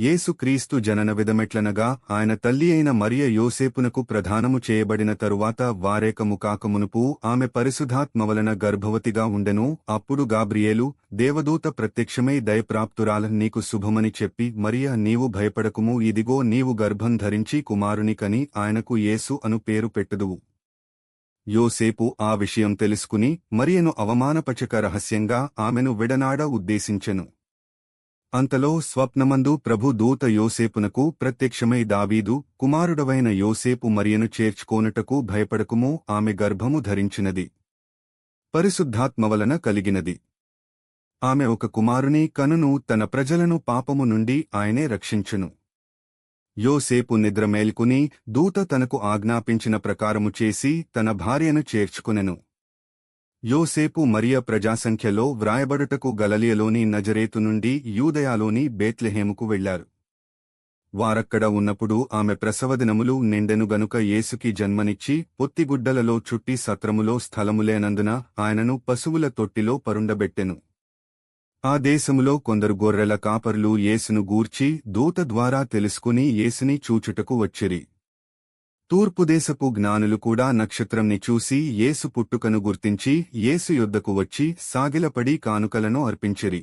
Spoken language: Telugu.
యేసు క్రీస్తు జనన విధమెట్లనగా ఆయన తల్లి అయిన మరియ యోసేపునకు ప్రధానము చేయబడిన తరువాత వారేకము కాకమునుపు ఆమె పరిశుధాత్మ వలన గర్భవతిగా ఉండెను. అప్పుడు గాబ్రియేలు దేవదూత ప్రత్యక్షమై దయప్రాప్తురాల నీకు శుభమని చెప్పి మరియ నీవు భయపడకుము ఇదిగో నీవు గర్భం ధరించి కుమారునికని ఆయనకు యేసు అను పేరు పెట్టుదువు. యోసేపు ఆ విషయం తెలుసుకుని మరియను అవమానపచక రహస్యంగా ఆమెను విడనాడ ఉద్దేశించెను. అంతలో స్వప్నమందు ప్రభు దూత యోసేపునకు ప్రత్యక్షమై దావీదు కుమారుడవైన యోసేపు మరియను చేర్చుకోనుటకు భయపడకుము ఆమె గర్భము ధరించినది. పరిశుద్ధాత్మవలన కలిగినది. ఆమె ఒక కుమారుని కనును తన ప్రజలను పాపము నుండి ఆయనే రక్షించును. యోసేపు నిద్ర మేల్కుని దూత తనకు ఆజ్ఞాపించిన ప్రకారము చేసి తన భార్యను చేర్చుకునెను. యోసేపు మరియ ప్రజాసంఖ్యలో వ్రాయబడుటకు గలలియలోని నజరేతు నుండి యూదయాలోని బేత్లెహేముకు వెళ్ళారు వారక్కడ ఉన్నప్పుడు ఆమె ప్రసవదినములు నిండెను గనుక యేసుకి జన్మనిచ్చి పొత్తిగుడ్డలలో చుట్టి సత్రములో స్థలములేనందున ఆయనను పశువుల తొట్టిలో పరుండబెట్టెను. ఆ దేశములో కొందరు గొర్రెల కాపరులు యేసును గూర్చి దూత ద్వారా తెలుసుకుని యేసుని చూచుటకు వచ్చిరి. తూర్పుదేశపు జ్ఞానులు కూడా నక్షత్రంని చూసి యేసు పుట్టుకను గుర్తించి యేసు యొద్దకు వచ్చి సాగిలపడి కానుకలను అర్పించిరి.